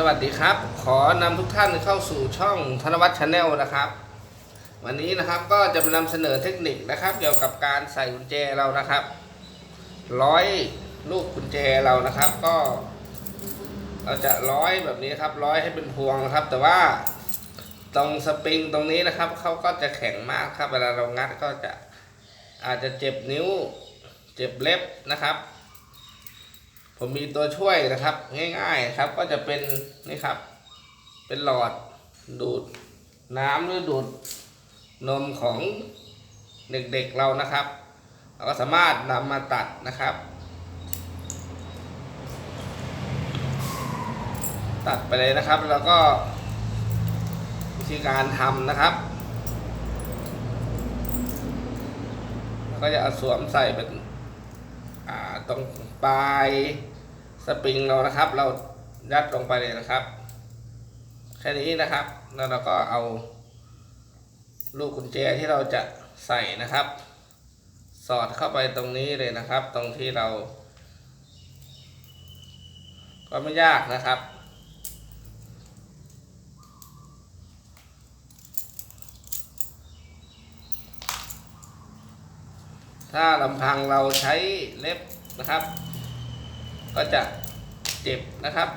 สวัสดีครับ ขอนำทุกท่านเข้าสู่ช่องธนวัฒน์ชาแนลนะครับ วันนี้นะครับก็จะมานำเสนอเทคนิคนะครับ เกี่ยวกับการใส่กุญแจเรานะครับ ร้อยลูกกุญแจเรานะครับ ก็ เราจะร้อยแบบนี้ครับ ร้อยให้เป็นพวงนะครับ แต่ว่าตรงสปริงตรงนี้นะครับเขาก็จะแข็งมากครับ เวลาเรางัดก็จะอาจจะเจ็บนิ้ว เจ็บเล็บนะครับ ผมมีตัวช่วยนะครับ ง่ายๆครับก็จะเป็นนี่ครับ เป็นหลอดดูดน้ำหรือดูดนมของเด็กๆเรานะครับ เราก็สามารถนำมาตัดนะครับ ตัดไปเลยนะครับแล้วก็วิธีการทำนะครับก็จะเอาสวมใส่เป็น ตรงปลายสปริงเรานะครับ เรายัดลงไปเลยนะครับ แค่นี้นะครับ แล้วเราก็เอาลูกกุญแจที่เราจะใส่นะครับ สอดเข้าไปตรงนี้เลยนะครับ ตรงที่เรา ก็ไม่ยากนะครับ ถ้าลำพังเราใช้เล็บนะครับ ก็จะเจ็บนะครับ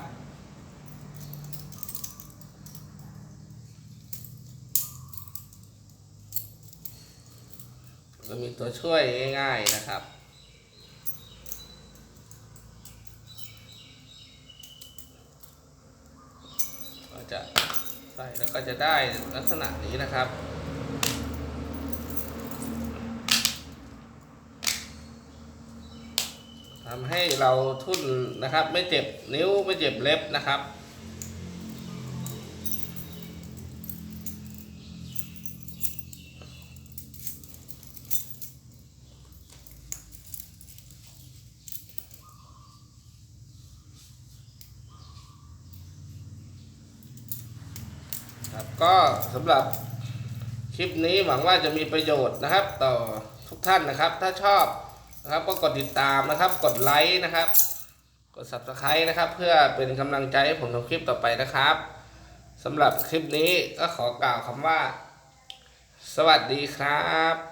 ก็มีตัวช่วยง่ายๆนะครับก็จะใส่แล้วก็จะได้ลักษณะนี้นะครับ ทำให้เราทุ่นนะครับ ไม่เจ็บนิ้วไม่เจ็บเล็บนะครับครับก็สำหรับคลิปนี้หวังว่าจะมีประโยชน์นะครับ ต่อทุกท่านนะครับ ถ้าชอบ นะครับก็กดติดตามนะครับ กดไลค์นะครับ กด subscribe นะครับ เพื่อเป็นกำลังใจให้ผมทำคลิปต่อไปนะครับสำหรับคลิปนี้ก็ขอกล่าวคำว่า สวัสดีครับ